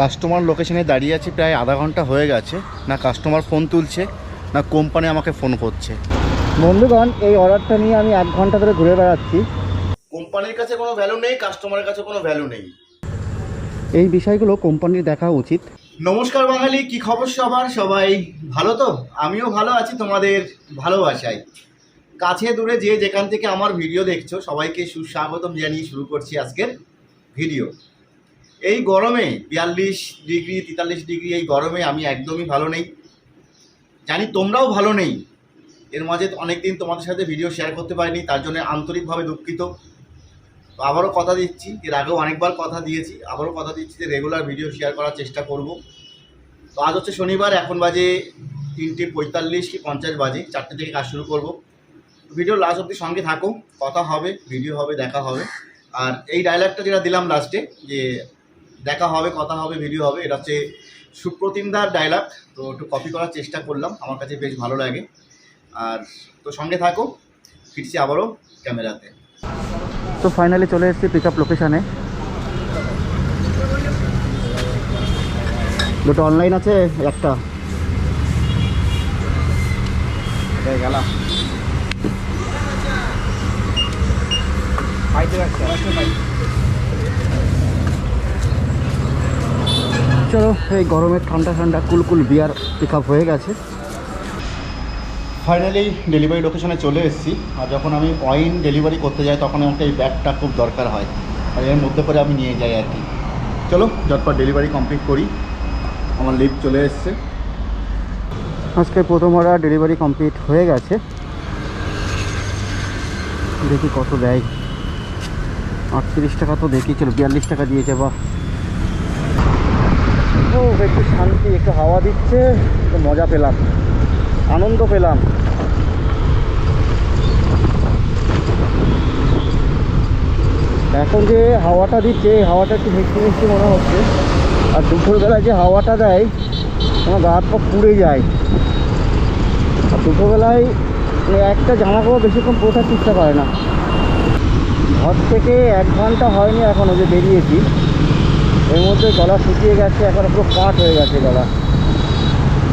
Customer লোকেশনে দাঁড়িয়ে আছি প্রায় আধা ঘণ্টা হয়ে গেছে। না কাস্টমার ফোন তুলছে না কোম্পানি আমাকে ফোন করছে। বন্ধুগণ এই অর্ডারটা নিয়ে আমি এক ঘণ্টা ধরে ঘুরে বেড়াচ্ছি। কোম্পানির কাছে কোনো ভ্যালু নেই কাস্টমারের কাছে কোনো ভ্যালু নেই। এই বিষয়গুলো কোম্পানির দেখা উচিত। নমস্কার বাঙালি কি খবর সবার? সবাই ভালো তো? আমিও ভালো আছি তোমাদের ভালোবাসায়। কাছে দূরে যে যেখান থেকে আমার ভিডিও দেখছ সবাইকে সুস্বাগতম জানিয়ে শুরু করছি আজকের ভিডিও। এই গরমে বিয়াল্লিশ ডিগ্রি, তেতাল্লিশ ডিগ্রি এই গরমে আমি একদমই ভালো নেই। জানি তোমরাও ভালো নেই। এর মাঝে অনেকদিন তোমাদের সাথে ভিডিও শেয়ার করতে পারিনি, তার জন্য আন্তরিকভাবে দুঃখিত। আবারও কথা দিচ্ছি, এর আগেও অনেকবার কথা দিয়েছি, আবারও কথা দিচ্ছি যে রেগুলার ভিডিও শেয়ার করার চেষ্টা করব। তো আজ হচ্ছে শনিবার, এখন বাজে তিনটে পঁয়তাল্লিশ কি পঞ্চাশ বাজে, চারটে থেকে কাজ শুরু করব। ভিডিও লাস্ট অব্দি সঙ্গে থাকো, কথা হবে ভিডিও হবে, দেখা হবে। আর এই ডায়লগটা যেটা দিলাম লাস্টে যে দেখা হবে কথা হবে ভিডিও হবে। এটা হচ্ছে সুপ্রতিমদার ডায়লগ তো একটু কপি করার চেষ্টা করলাম। আমার কাছে বেশ ভালো লাগে। আর তো সঙ্গে থাকো ফিরছি আবারও ক্যামেরাতে। তো ফাইনালি চলে এসেছি পিক আপ লোকেশানে দুটো অনলাইন আছে একটা। গেলাম। চলো এই গরমে ঠান্ডা ঠান্ডা কুলকুল বিয়ার পিক আপ হয়ে গেছে। ফাইনালি ডেলিভারি লোকেশনে চলে এসেছি। আর যখন আমি অয়েন ডেলিভারি করতে যাই তখন আমাকে এই ব্যাগটা খুব দরকার হয়। আর এর মধ্যে করে আমি নিয়ে যাই আর কি। চলো যতপর ডেলিভারি কমপ্লিট করি। আমার লিফট চলে এসছে। আজকে প্রথম অর্ডার ডেলিভারি কমপ্লিট হয়ে গেছে। দেখি কত দেয়। আটত্রিশ টাকা তো দেখি চলো বিয়াল্লিশ টাকা দিয়েছে বা ও একটু শান্তি, একটু হাওয়া দিচ্ছে, একটু মজা পেলাম, আনন্দ পেলাম। এখন যে হাওয়াটা দিচ্ছে, এই হাওয়াটা একটু মিষ্টি মিষ্টি মনে হচ্ছে। আর দুপুরবেলায় যে হাওয়াটা দেয় আমার গা হাত পা পুড়ে যায়। আর দুপুরবেলায় মানে একটা জামা কাপড় বেশিক্ষণ থাকতে ইচ্ছা করে না। ঘর থেকে এক ঘণ্টা হয়নি এখনও যে বেরিয়েছি। এর মধ্যে গলা শুকিয়ে গেছে, এখন পুরো কাট হয়ে গেছে গলা।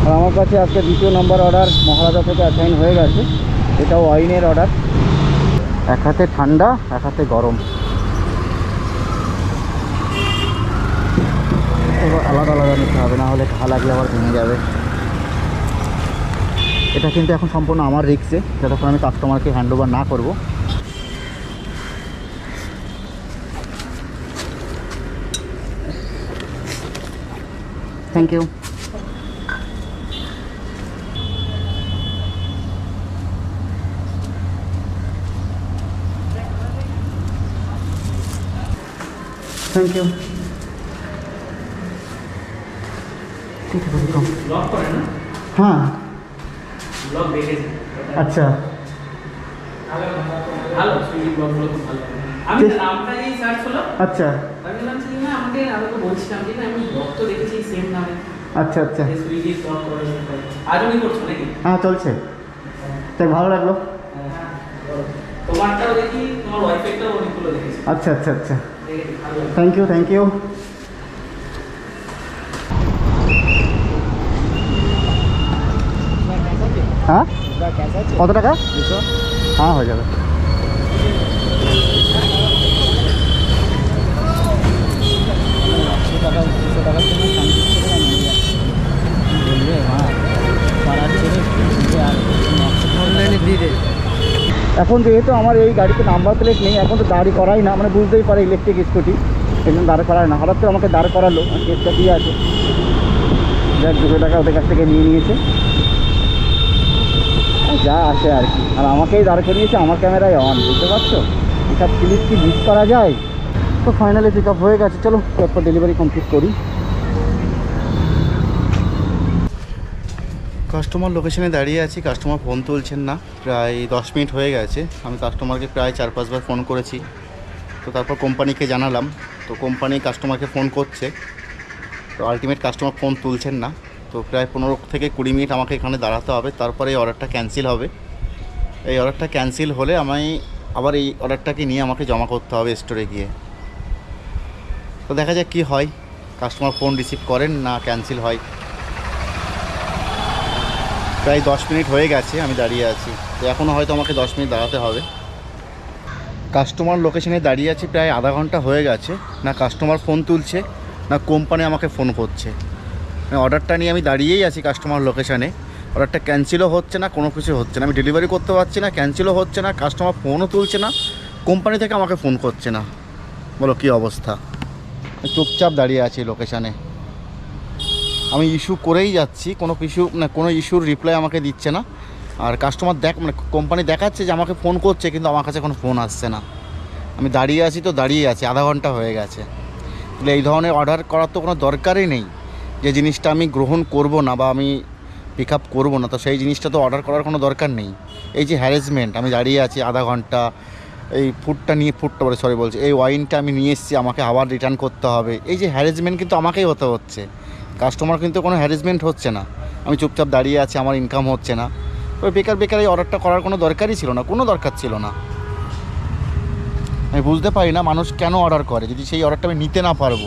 আর আমার কাছে আজকে দ্বিতীয় নম্বর অর্ডার মহারাজা থেকে অ্যাসাইন হয়ে গেছে। এটাও ওয়াইনের অর্ডার এক হাতে ঠান্ডা, এক হাতে গরম। আলাদা আলাদা নিতে হবে, না হলে ঘা লাগিয়ে আবার ভেঙে যাবে। এটা কিন্তু এখন সম্পূর্ণ আমার রিক্সে যতক্ষণ আমি কাস্টমারকে হ্যান্ড না করব থ্যাংক ইউ থ্যাংক ইউ ঠিক আছে welcome. ব্লগ করে না হ্যাঁ ব্লগ দেখেছি আচ্ছা ভালো সুইগি ব্লগগুলো খুব ভালো আমি বেশ। নামটা এই সার্চ হলো আচ্ছা আমি বললাম যে না আমাকে বলছিলাম যে না আমি ব্লগ দেখেছি সেম নামে। আচ্ছা আচ্ছা। কি করছ নাকি? হ্যাঁ চলছে। তাই ভালো লাগল। হ্যাঁ। তোমারটাও দেখি তোমার ওয়াইফাইটাও অনেকগুলো দেখেছি। আচ্ছা আচ্ছা আচ্ছা। থ্যাংক ইউ থ্যাংক ইউ হ্যাঁ? কত টাকা? হ্যাঁ হয়ে যাবে। এখন যেহেতু আমার এই গাড়িতে নাম্বার প্লেট নেই, এখন তো দাঁড়ি করাই না মানে বুঝতেই পারে ইলেকট্রিক স্কুটি এই জন্য দাঁড় করায় না। হঠাৎ করে আমাকে দাঁড় করালো কেসটা দিয়ে আছে যাক, দুশো টাকা ওদের কাছ থেকে নিয়ে নিয়েছে। যা আসে আর কি। আর আমাকেই দাঁড় করিয়েছে, আমার ক্যামেরায় অন বুঝতে পারছ? এসব ক্লিপ কি মিস করা যায়? তো ফাইনালি পিক আপ হয়ে গেছে। চলো, তারপর ডেলিভারি কমপ্লিট করি। কাস্টমার লোকেশনে দাঁড়িয়ে আছি কাস্টমার ফোন তুলছেন না। প্রায় দশ মিনিট হয়ে গেছে। আমি কাস্টমারকে প্রায় চার পাঁচবার ফোন করেছি। তো তারপর কোম্পানিকে জানালাম। তো কোম্পানি কাস্টমারকে ফোন করছে। তো আলটিমেট কাস্টমার ফোন তুলছেন না। তো প্রায় পনেরো থেকে কুড়ি মিনিট আমাকে এখানে দাঁড়াতে হবে। তারপরে এই অর্ডারটা ক্যান্সেল হবে। এই অর্ডারটা ক্যান্সেল হলে আমি আবার এই অর্ডারটাকে নিয়ে আমাকে জমা করতে হবে স্টোরে গিয়ে। তো দেখা যাক কী হয়। কাস্টমার ফোন রিসিভ করেন না ক্যান্সেল হয়। প্রায় দশ মিনিট হয়ে গেছে, আমি দাঁড়িয়ে আছি। তো এখনও হয়তো আমাকে দশ মিনিট দাঁড়াতে হবে। কাস্টমার লোকেশনে দাঁড়িয়ে আছি প্রায় আধা ঘণ্টা হয়ে গেছে। না কাস্টমার ফোন তুলছে, না কোম্পানি আমাকে ফোন করছে। মানে অর্ডারটা নিয়ে আমি দাঁড়িয়েই আছি কাস্টমার লোকেশানে অর্ডারটা ক্যান্সেলও হচ্ছে না, কোনো কিছু হচ্ছে না। আমি ডেলিভারি করতে পারছি না ক্যান্সেলও হচ্ছে না কাস্টমার ফোনও তুলছে না কোম্পানি থেকে আমাকে ফোন করছে না। বলো কী অবস্থা? চুপচাপ দাঁড়িয়ে আছি লোকেশানে আমি ইস্যু করেই যাচ্ছি, কোনো ইস্যু মানে কোনো ইস্যুর রিপ্লাই আমাকে দিচ্ছে না। আর কাস্টমার দেখ মানে কোম্পানি দেখাচ্ছে যে আমাকে ফোন করছে, কিন্তু আমার কাছে কোনো ফোন আসছে না। আমি দাঁড়িয়ে আছি তো দাঁড়িয়ে আছি, আধা ঘণ্টা হয়ে গেছে। তাহলে এই ধরনের অর্ডার করার তো কোনো দরকারই নেই। যে জিনিসটা আমি গ্রহণ করব না বা আমি পিক আপ করব না, তো সেই জিনিসটা তো অর্ডার করার কোনো দরকার নেই। এই যে হ্যারাসমেন্ট আমি দাঁড়িয়ে আছি আধা ঘণ্টা এই ফুডটা নিয়ে ফুডটা বলে সরি বলছি, এই ওয়াইনটা আমি নিয়ে এসেছি, আমাকে আবার রিটার্ন করতে হবে। এই যে হ্যারাসমেন্ট কিন্তু আমাকেই হতে হচ্ছে। কাস্টমার কিন্তু কোনো হ্যারাসমেন্ট হচ্ছে না। আমি চুপচাপ দাঁড়িয়ে আছি, আমার ইনকাম হচ্ছে না। ওই বেকার বেকার এই অর্ডারটা করার কোনো দরকারই ছিল না, কোনো দরকার ছিল না। আমি বুঝতে পারি না মানুষ কেন অর্ডার করে, যদি সেই অর্ডারটা আমি নিতে না পারব।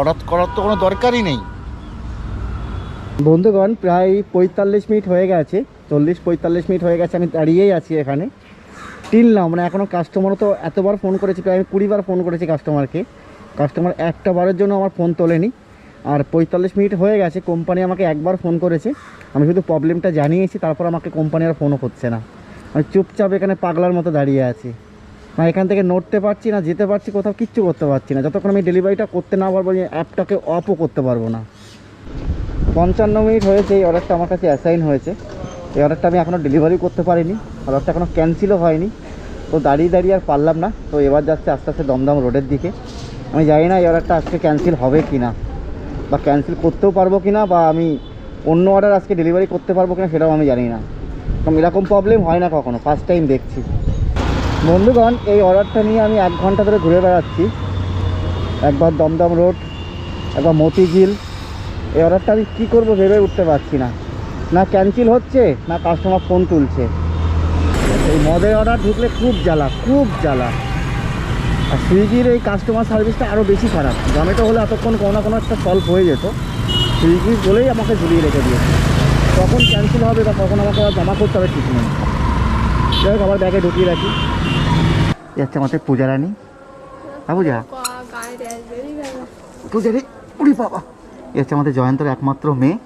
অর্ডার করার তো কোনো দরকারই নেই। বন্ধুগণ, প্রায় পঁয়তাল্লিশ মিনিট হয়ে গেছে, চল্লিশ পঁয়তাল্লিশ মিনিট হয়ে গেছে, আমি দাঁড়িয়েই আছি এখানে। টিল না মানে এখনও কাস্টমারও তো এতবার ফোন করেছি, প্রায় আমি কুড়িবার ফোন করেছি কাস্টমারকে কাস্টমার একটা বারের জন্য আমার ফোন তোলেনি। আর পঁয়তাল্লিশ মিনিট হয়ে গেছে কোম্পানি আমাকে একবার ফোন করেছে। আমি শুধু প্রবলেমটা জানিয়েছি, তারপর আমাকে কোম্পানি আর ফোনও করছে না। আমি চুপচাপ এখানে পাগলার মতো দাঁড়িয়ে আছি। না, এখান থেকে নড়তে পারছি না, যেতে পারছি, কোথাও কিচ্ছু করতে পারছি না। যতক্ষণ আমি ডেলিভারিটা করতে না পারব অ্যাপটাকে অফও করতে পারব না। পঞ্চান্ন মিনিট হয়েছে, এই অর্ডারটা আমার কাছে অ্যাসাইন হয়েছে। এই অর্ডারটা আমি এখনও ডেলিভারি করতে পারিনি। অর্ডারটা এখনও ক্যান্সেলও হয়নি। তো দাঁড়িয়ে দাঁড়িয়ে আর পারলাম না। তো এবার যাচ্ছে আস্তে আস্তে দমদম রোডের দিকে। আমি জানি না এই অর্ডারটা আজকে ক্যান্সেল হবে কি না বা ক্যান্সেল করতেও পারব কি না বা আমি অন্য অর্ডার আজকে ডেলিভারি করতে পারব কি না সেটাও আমি জানি না। কারণ এরকম প্রবলেম হয় না কখনো ফার্স্ট টাইম দেখছি। বন্ধুগণ, এই অর্ডারটা নিয়ে আমি এক ঘণ্টা ধরে ঘুরে বেড়াচ্ছি। একবার দমদম রোড, একবার মতিঝিল। এই অর্ডারটা আমি কী করব ভেবে উঠতে পারছি না। না ক্যান্সেল হচ্ছে, না কাস্টমার ফোন তুলছে। এই মদের অর্ডার ঢুকলে খুব জ্বালা খুব জ্বালা। আর সুইগির এই কাস্টমার সার্ভিসটা আরও বেশি খারাপ। জমেটো হলে এতক্ষণ কোনো না কোনো একটা সলভ হয়ে যেত। সুইগি বলেই আমাকে ঝুলিয়ে রেখে দিয়েছে। কখন ক্যান্সেল হবে বা কখন আমাকে জমা করতে হবে ঠিক নেই। যাই হোক, আবার ব্যাগে ঢুকিয়ে রাখি। হচ্ছে আমাদের পূজা রানী। হ্যাঁ পূজা পূজারি উড়ি বাবা। এ হচ্ছে আমাদের জয়ন্তর একমাত্র মেয়ে।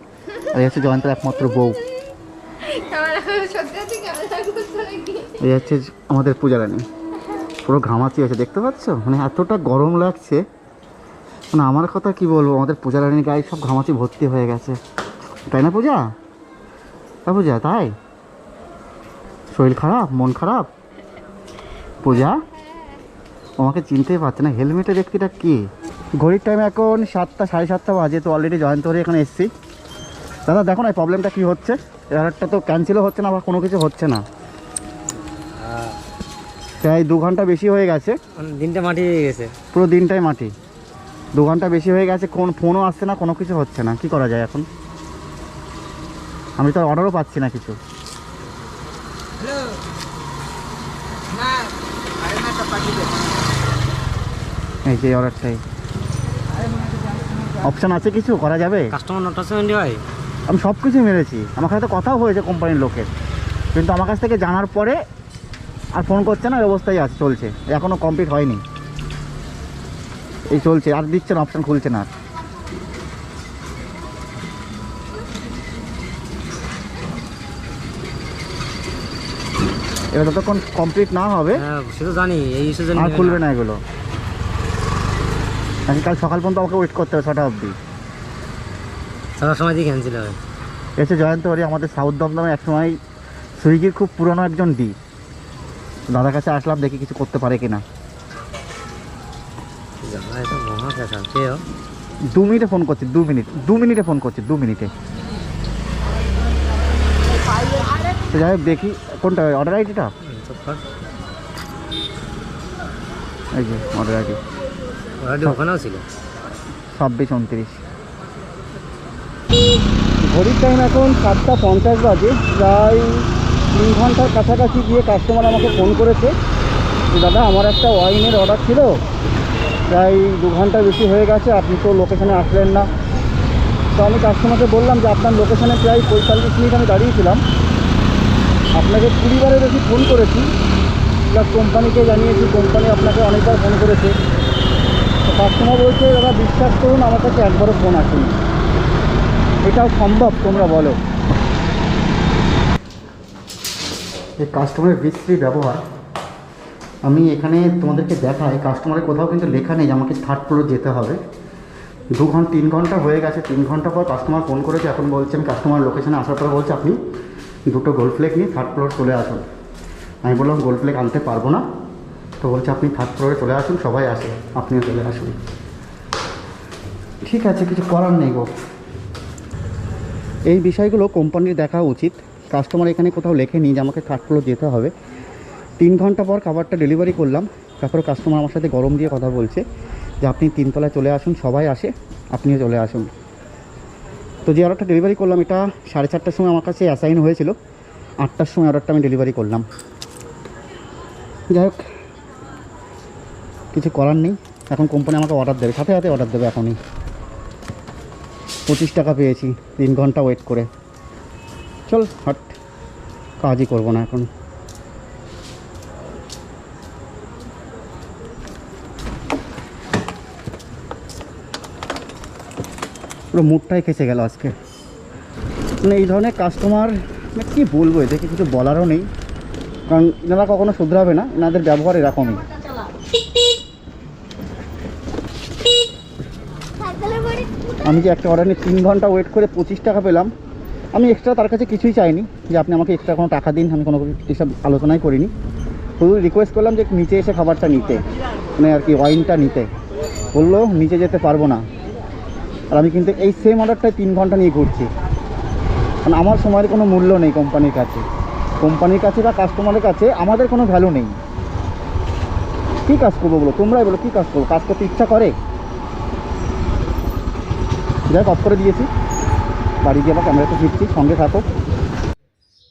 আর এ হচ্ছে জয়ন্তর একমাত্র বউ। এই হচ্ছে আমাদের পূজা রানী পুরো ঘামাচি আছে, দেখতে পাচ্ছ? মানে এতটা গরম লাগছে। মানে আমার কথা কি বলব, আমাদের পূজা রানীর গায়ে সব ঘামাচি ভর্তি হয়ে গেছে। তাই না পূজা? তা পূজা, তাই? শরীর খারাপ? মন খারাপ? পূজা? আমাকে চিনতেই পারছে না হেলমেটের ব্যক্তিটা কি? ঘড়ির টাইম এখন সাতটা, সাড়ে সাতটা বাজে, তো অলরেডি জয়েন্ট হয়ে এখানে এসেছি। দাদা, দেখো না এই প্রবলেমটা কী হচ্ছে? এয়ারটা তো ক্যান্সেলও হচ্ছে না বা কোনো কিছু হচ্ছে না। প্রায় দু ঘণ্টা বেশি হয়ে গেছে। দিনটা মাটি হয়ে গেছে। পুরো দিনটাই মাটি। দু ঘণ্টা বেশি হয়ে গেছে কোন ফোনও আসছে না কোনো কিছু হচ্ছে না। কি করা যায় এখন? আমি তো অর্ডারও পাচ্ছি না কিছু। এই যে অর্ডারটাই অপশান আছে কিছু? করা যাবে? কাস্টমার হয় আমি সব কিছুই মেরেছি। আমার সাথে কথাও হয়েছে কোম্পানির লোকের। কিন্তু আমার কাছ থেকে জানার পরে আর ফোন করছে না এই অবস্থায় আছে চলছে। এখনও কমপ্লিট হয়নি। এই চলছে আর দিচ্ছে না অপশান খুলছে না। এবার যতক্ষণ কমপ্লিট না হবে হ্যাঁ সে তো জানি এই আর খুলবে না। এগুলো। কাল সকাল পর্যন্ত আমাকে ওয়েট করতে হবে ছটা অবধি? সময় দিয়ে ক্যান্সেল হবে। এসে জয়ন্ত বাড়ি আমাদের সাউথ দমদমে একসময় সুইগির খুব পুরনো একজন ডি দাদার কাছে আসলাম দেখি কিছু করতে পারে কিনা? দু মিনিটে ফোন করছি দু মিনিট দু মিনিটে ফোন করছি দু মিনিটে। তো যাই হোক দেখি কোনটা অর্ডার আইডিটা এই যে অর্ডার আইডি ওখানেও ছিল? ছাব্বিশ উনত্রিশ। ঘড়ির টাইম এখন সাতটা পঞ্চাশ বাজে। প্রায় তিন ঘণ্টার কাছাকাছি গিয়ে কাস্টমার আমাকে ফোন করেছে দাদা, আমার একটা ওয়াইনের অর্ডার ছিল। প্রায় দু ঘণ্টা বেশি হয়ে গেছে, আপনি তো লোকেশানে আসলেন না। তো আমি কাস্টমারকে বললাম যে, আপনার লোকেশানে প্রায় পঁয়তাল্লিশ মিনিট আমি দাঁড়িয়েছিলাম। আপনাকে কুড়িবারের বেশি ফোন করেছি। প্লাস কোম্পানিকে জানিয়েছি কোম্পানি আপনাকে অনেকবার ফোন করেছে। তো কাস্টমার বলছে, দাদা, বিশ্বাস করুন, আমার কাছে একবারও ফোন আসেনি। এটাও সম্ভব, তোমরা বলো। এই কাস্টমারের বিশ্রী ব্যবহার, আমি এখানে তোমাদেরকে দেখাই কাস্টমারের কোথাও কিন্তু লেখা নেই আমাকে থার্ড ফ্লোরে যেতে হবে। দু ঘণ্টা তিন ঘণ্টা হয়ে গেছে, তিন ঘণ্টা পর কাস্টমার ফোন করেছে, এখন বলছেন কাস্টমার লোকেশানে আসার পর বলছে, আপনি দুটো গোল্ড ফ্লেক নিয়ে থার্ড ফ্লোর চলে আসুন। আমি বললাম গোল্ড ফ্লেক আনতে পারব না। তো বলছে, আপনি থার্ড ফ্লোরে চলে আসুন, সবাই আসে, আপনিও চলে আসুন। ঠিক আছে, কিছু করার নেই গো। এই বিষয়গুলো কোম্পানির দেখা উচিত। কাস্টমার এখানে কোথাও লেখেনি যে আমাকে ফ্লোর যেতে হবে। তিন ঘণ্টা পর খাবারটা ডেলিভারি করলাম। তারপরে কাস্টমার আমার সাথে গরম দিয়ে কথা বলছে যে, আপনি তিনতলায় চলে আসুন, সবাই আসে, আপনিও চলে আসুন। তো যে অর্ডারটা ডেলিভারি করলাম, এটা সাড়ে চারটার সময় আমার কাছে অ্যাসাইন হয়েছিল। আটটার সময় অর্ডারটা আমি ডেলিভারি করলাম। যাই হোক, কিছু করার নেই। এখন কোম্পানি আমাকে অর্ডার দেবে, সাথে সাথে অর্ডার দেবে এখনই। পঁচিশ টাকা পেয়েছি, তিন ঘণ্টা ওয়েট করে। চল, হট, কাজই করব না এখন। পুরো মুডটাই খেসে গেল আজকে। মানে এই ধরনের কাস্টমার মানে কী বলব, এদেরকে কিছু বলারও নেই। কারণ, এনারা কখনো শুধরাবে না, এনাদের ব্যবহার এরকমই। আমি যে একটা অর্ডার নিয়ে তিন ঘণ্টা ওয়েট করে পঁচিশ টাকা পেলাম। আমি এক্সট্রা তার কাছে কিছুই চাইনি যে আপনি আমাকে এক্সট্রা কোনো টাকা দিন, আমি কোনো এসব আলোচনাই করিনি। শুধু রিকোয়েস্ট করলাম যে নিচে এসে খাবারটা নিতে মানে আর কি ওয়াইনটা নিতে। বলল, নিচে যেতে পারব না। আর আমি কিন্তু এই সেম অর্ডারটাই তিন ঘণ্টা নিয়ে ঘুরছি। কারণ আমার সময়ের কোনো মূল্য নেই কোম্পানির কাছে। কোম্পানির কাছে বা কাস্টমারের কাছে আমাদের কোনো ভ্যালু নেই। কী কাজ করব বলো? তোমরাই বলো, কী কাজ করব? কাজ করতে ইচ্ছা করে? যাই অফ করে দিয়েছি। বাড়ি গিয়ে আবার ক্যামেরাতে ফিরছি, সঙ্গে থাকো।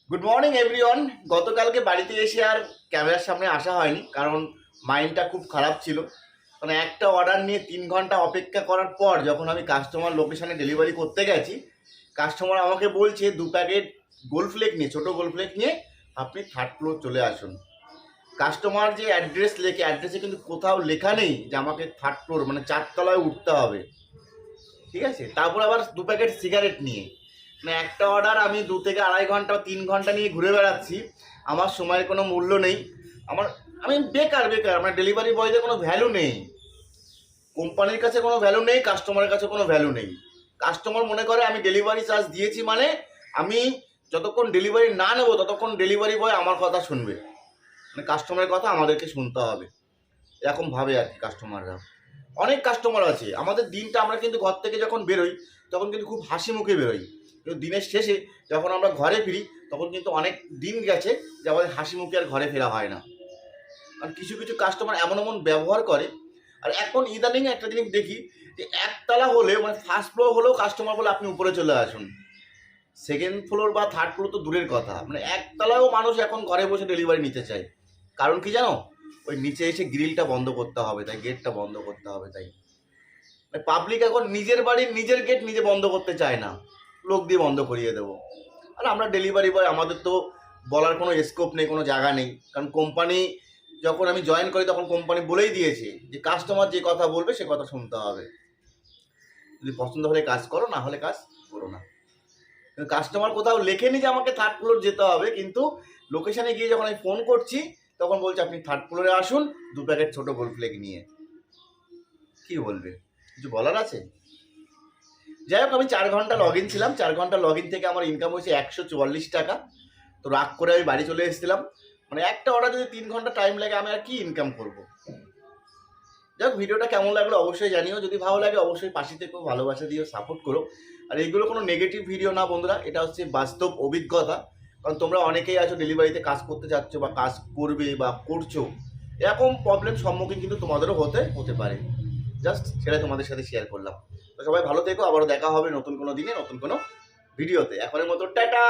গুড মর্নিং এভরিওয়ান গতকালকে বাড়িতে এসে আর ক্যামেরার সামনে আসা হয়নি, কারণ মাইন্ডটা খুব খারাপ ছিল। মানে একটা অর্ডার নিয়ে তিন ঘণ্টা অপেক্ষা করার পর যখন আমি কাস্টমার লোকেশানে ডেলিভারি করতে গেছি কাস্টমার আমাকে বলছে, দু প্যাকেট গোল্ড ফ্লেক নিয়ে, ছোটো গোল্ড ফ্লেক নিয়ে আপনি থার্ড ফ্লোর চলে আসুন। কাস্টমার যে অ্যাড্রেস লেখে অ্যাড্রেসে কিন্তু কোথাও লেখা নেই যে আমাকে থার্ড ফ্লোর মানে চারতলায় উঠতে হবে। ঠিক আছে? তারপর আবার দু প্যাকেট সিগারেট নিয়ে। মানে একটা অর্ডার আমি দু থেকে আড়াই ঘণ্টা, তিন ঘণ্টা নিয়ে ঘুরে বেড়াচ্ছি। আমার সময়ের কোনো মূল্য নেই। আমার, আমি বেকার বেকার। আমার ডেলিভারি বয়দের কোনো ভ্যালু নেই। কোম্পানির কাছে কোনো ভ্যালু নেই কাস্টমারের কাছে কোনো ভ্যালু নেই। কাস্টমার মনে করে আমি ডেলিভারি চার্জ দিয়েছি মানে আমি যতক্ষণ ডেলিভারি না নেব, ততক্ষণ ডেলিভারি বয় আমার কথা শুনবে। মানে কাস্টমারের কথা আমাদেরকে শুনতে হবে। এরকম ভাবে আর কি কাস্টমাররা অনেক কাস্টমার আছে। আমাদের দিনটা আমরা কিন্তু ঘর থেকে যখন বেরোই, তখন কিন্তু খুব হাসি মুখে বেরোই। কিন্তু দিনের শেষে যখন আমরা ঘরে ফিরি, তখন কিন্তু অনেক দিন গেছে যে আমাদের হাসি মুখে আর ঘরে ফেরা হয় না। আর কিছু কিছু কাস্টমার এমন এমন ব্যবহার করে। আর এখন ইদানিং একটা জিনিস দেখি যে একতলা হলে মানে ফার্স্ট ফ্লোর হলেও কাস্টমার বলে আপনি উপরে চলে আসুন। সেকেন্ড ফ্লোর বা থার্ড ফ্লোর তো দূরের কথা। মানে একতলাও মানুষ এখন ঘরে বসে ডেলিভারি নিতে চায়। কারণ কি জানো? ওই নিচে এসে গ্রিলটা বন্ধ করতে হবে, তাই গেটটা বন্ধ করতে হবে, তাই। পাবলিক এখন নিজের বাড়ির নিজের গেট নিজে বন্ধ করতে চায় না। লোক দিয়ে বন্ধ করিয়ে দেবো। আর আমরা ডেলিভারি বয় আমাদের তো বলার কোনো স্কোপ নেই, কোনো জায়গা নেই। কারণ কোম্পানি যখন আমি জয়েন করি, তখন কোম্পানি বলেই দিয়েছে যে কাস্টমার যে কথা বলবে, সে কথা শুনতে হবে। যদি পছন্দ হলে কাজ করো, না হলে কাজ করো না। কাস্টমার কোথাও লেখেনি যে আমাকে থার্ড ফ্লোর যেতে হবে, কিন্তু লোকেশানে গিয়ে যখন আমি ফোন করছি তখন বলছে, আপনি থার্ড ফ্লোরে আসুন, দু প্যাকেট ছোটো গোল ফ্লেক নিয়ে। কি বলবে? কিছু বলার আছে? যাই হোক, আমি চার ঘণ্টা লগ ইন ছিলাম। চার ঘণ্টা লগ ইন থেকে আমার ইনকাম হয়েছে একশো চুয়াল্লিশ টাকা। তো রাগ করে আমি বাড়ি চলে এসেছিলাম। মানে একটা অর্ডার যদি তিন ঘণ্টা টাইম লাগে, আমি আর কি ইনকাম করব? যাই ভিডিওটা কেমন লাগল অবশ্যই জানিও। যদি ভালো লাগে, অবশ্যই পাশে থেকেও ভালোবাসা দিও সাপোর্ট করো। আর এইগুলো কোনো নেগেটিভ ভিডিও না বন্ধুরা, এটা হচ্ছে বাস্তব অভিজ্ঞতা। কারণ তোমরা অনেকেই আছো ডেলিভারিতে কাজ করতে যাচ্ছ বা কাজ করবে বা করছ, এরকম প্রবলেম সম্মুখীন কিন্তু তোমাদেরও হতে হতে পারে। জাস্ট সেটাই তোমাদের সাথে শেয়ার করলাম। তো সবাই ভালো থেকো, আবারও দেখা হবে নতুন কোনো দিনে, নতুন কোনো ভিডিওতে এখনের মতো টাটা!